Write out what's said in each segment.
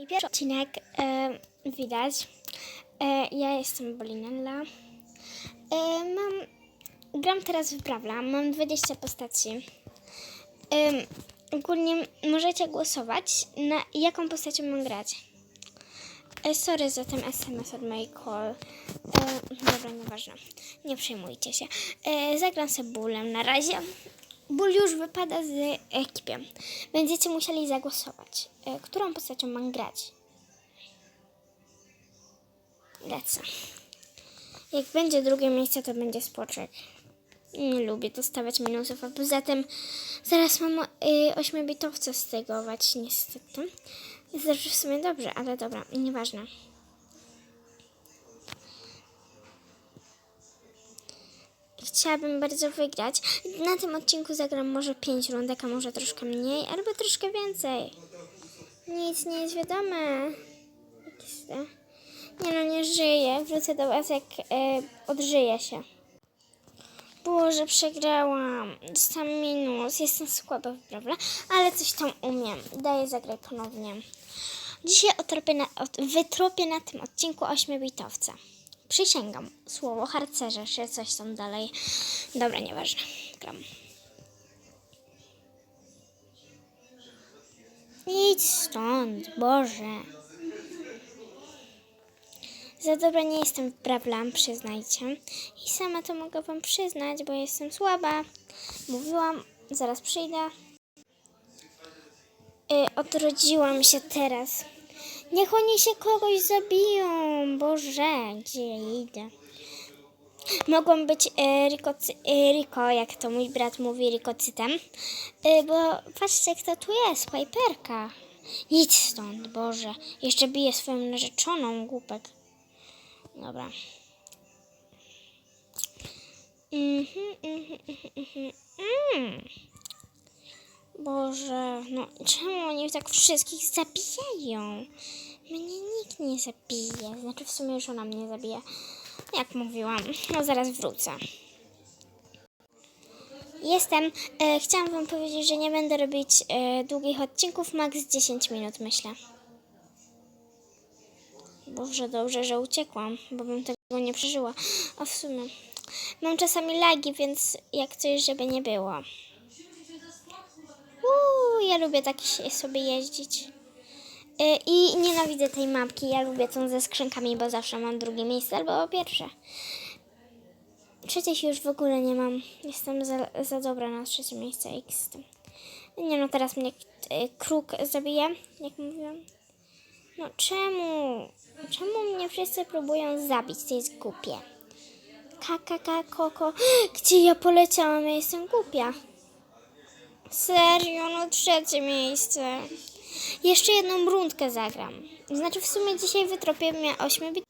Mój pierwszy odcinek widać. E, ja jestem Bolinella. E, mam, gram teraz w Brawla. Mam 20 postaci. Ogólnie możecie głosować na jaką postacią mam grać. E, sorry za ten SMS od mojej call. E, dobra, nieważne. Nie przejmujcie się. E, zagram sobie bólem na razie. Ból już wypada z ekipy. Będziecie musieli zagłosować. E, którą postacią mam grać? Lecę. Jak będzie drugie miejsce, to będzie spoczek. Nie lubię dostawać minusów, a poza tym zaraz mam y, ośmiobitowca stygować, niestety. Zresztą w sumie dobrze, ale dobra, nieważne. Chciałabym bardzo wygrać. Na tym odcinku zagram może 5 rundek, a może troszkę mniej, albo troszkę więcej. Nic nie jest wiadome. Nie no, nie żyję. Wrócę do was jak e, odżyję się. Boże, przegrałam. Dostałam minus. Jestem słaba, prawda? Ale coś tam umiem. Daję zagraj ponownie. Dzisiaj na, wytropię na tym odcinku ośmiobitowca. Przysięgam. Słowo harcerza, czy coś tam dalej. Dobra, nieważne. Gram. Idź stąd, Boże. Za dobra nie jestem w Brawlam, przyznajcie. I sama to mogę wam przyznać, bo jestem słaba. Mówiłam, zaraz przyjdę. Y, odrodziłam się teraz. Niech oni się kogoś zabiją. Boże, gdzie idę? Mogłam być e, rikocy, e, Riko, jak to mój brat mówi, rikocytem. E, bo patrzcie, kto tu jest, Piperka. Idź stąd, Boże. Jeszcze bije swoją narzeczoną, głupek. Dobra. Mhm, mhm, mhm, mhm, mm. Boże, no czemu oni tak wszystkich zabijają? Mnie nikt nie zabije. Znaczy w sumie już ona mnie zabije. Jak mówiłam, no zaraz wrócę. Jestem. E, chciałam wam powiedzieć, że nie będę robić e, długich odcinków, max 10 minut myślę. Boże, dobrze, że uciekłam, bo bym tego nie przeżyła. A w sumie mam czasami lagi, więc jak coś, żeby nie było. Uuu, ja lubię tak sobie jeździć. Y, I nienawidzę tej mapki. Ja lubię tą ze skrzynkami, bo zawsze mam drugie miejsce albo pierwsze. Trzeciej już w ogóle nie mam. Jestem za, za dobra na trzecie miejsce X. Nie no, teraz mnie y, kruk zabije, jak mówiłam. No czemu? Czemu mnie wszyscy próbują zabić? To jest głupie. Kakaka, koko. Gdzie ja poleciałam? Ja jestem głupia. Serio, no trzecie miejsce. Jeszcze jedną rundkę zagram. Znaczy w sumie dzisiaj wytropię mnie 8 bit.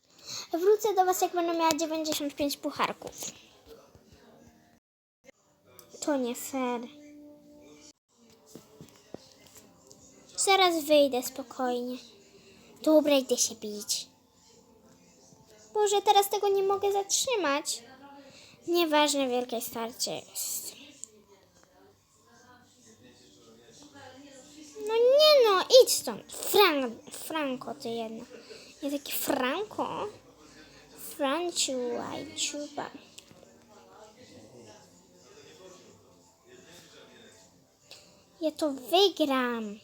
Wrócę do was jak będę miała 95 pucharków. To nie fair. Zaraz wyjdę spokojnie. Dobra, idę się bić. Boże, teraz tego nie mogę zatrzymać. Nieważne, wielkie starcie jest. No nie no, idź stąd. Fran Franko ty jedna. Nie taki Franko. Franciu, ciuba. Ja to wygram.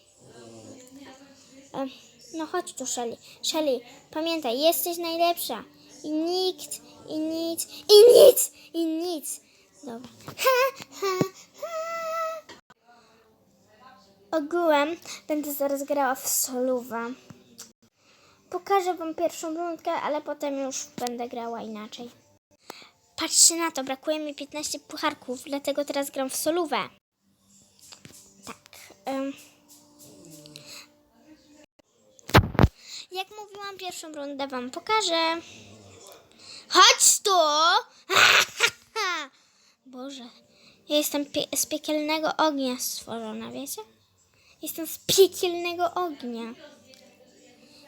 No chodź tu, Shelly. Shelly, pamiętaj, jesteś najlepsza. I nikt, i nic, i nic, i nic. Dobra. Ha, ha, ha. Ogółem będę zaraz grała w solówę. Pokażę wam pierwszą rundkę, ale potem już będę grała inaczej. Patrzcie na to, brakuje mi 15 pucharków, dlatego teraz gram w solówę. Tak. ym. Jak mówiłam, pierwszą rundę wam pokażę. Chodź tu! Boże, ja jestem z piekielnego ognia stworzona, wiecie? Jestem z piekielnego ognia.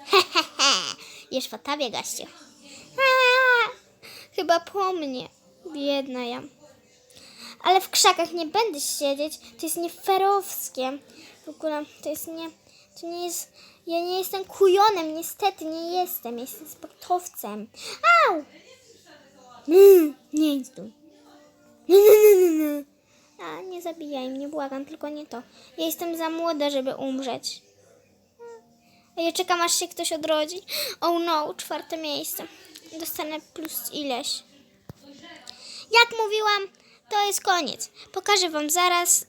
Hehehe, już po tobie, gościu. Chyba po mnie, biedna ja. Ale w krzakach nie będę siedzieć, to jest nieferowskie. W ogóle to jest nie, to nie jest, Ja nie jestem kujonem, niestety nie jestem. Jestem sportowcem. Au! Mm, nie idź tu. Nie, nie, nie. A, nie zabijaj mnie, błagam, tylko nie to. Ja jestem za młoda, żeby umrzeć. A ja czekam, aż się ktoś odrodzi. Oh no, czwarte miejsce. Dostanę plus ileś. Jak mówiłam, to jest koniec. Pokażę wam zaraz,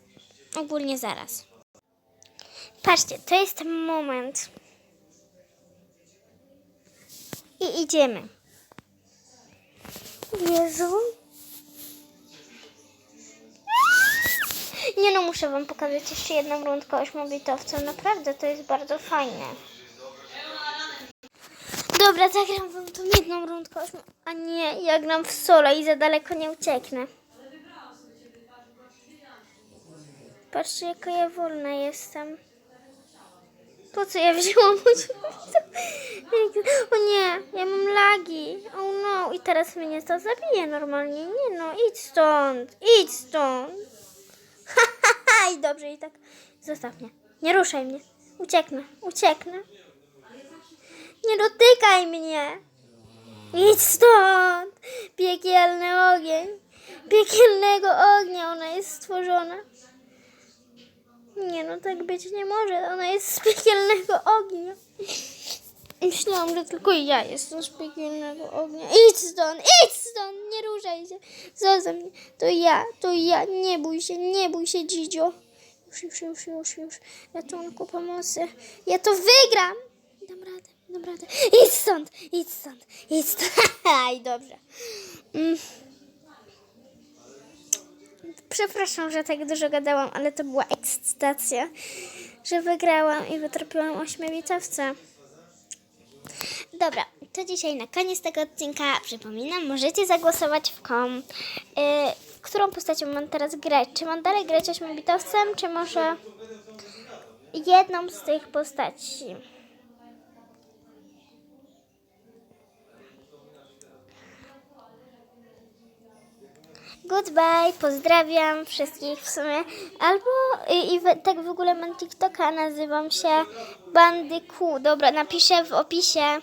ogólnie zaraz. Patrzcie, to jest ten moment. I idziemy. Jezu. Nie no, muszę wam pokazać jeszcze jedną rundkę ośmiobitowcem. Naprawdę, to jest bardzo fajne. Dobra, zagram wam tą jedną rundkę ośmiu... A nie, ja gram w solo i za daleko nie ucieknę. Patrzcie, jaka ja wolna jestem. Po co ja wzięłam? O nie, ja mam lagi. Oh no, i teraz mnie to zabije normalnie. Nie no, idź stąd, idź stąd. I dobrze, i tak. Zostaw mnie. Nie ruszaj mnie. Ucieknę, ucieknę. Nie dotykaj mnie. Idź stąd. Piekielny ogień. Piekielnego ognia ona jest stworzona. Nie no, tak być nie może. Ona jest z piekielnego ognia. Myślałam, że tylko ja jestem z piekielnego ognia. Idź stąd, idź stąd, nie ruszaj się. Zostaw mnie. To ja, to ja. Nie bój się, nie bój się, dzidzio. Już, już, już, już, już. Ratunku, pomocy. Ja to wygram. Dam radę, dam radę. Idź stąd, idź stąd, idź stąd. Aj, dobrze. Mm. Przepraszam, że tak dużo gadałam, ale to była ekscytacja, że wygrałam i wytropiłam ośmiowicowca. To dzisiaj na koniec tego odcinka przypominam, możecie zagłosować w kom. Yy, którą postacią mam teraz grać? Czy mam dalej grać ośmiobitowcem, czy może jedną z tych postaci? Goodbye, pozdrawiam wszystkich w sumie. Albo i, i w, tak w ogóle mam TikToka, nazywam się Bandyku. Dobra, napiszę w opisie.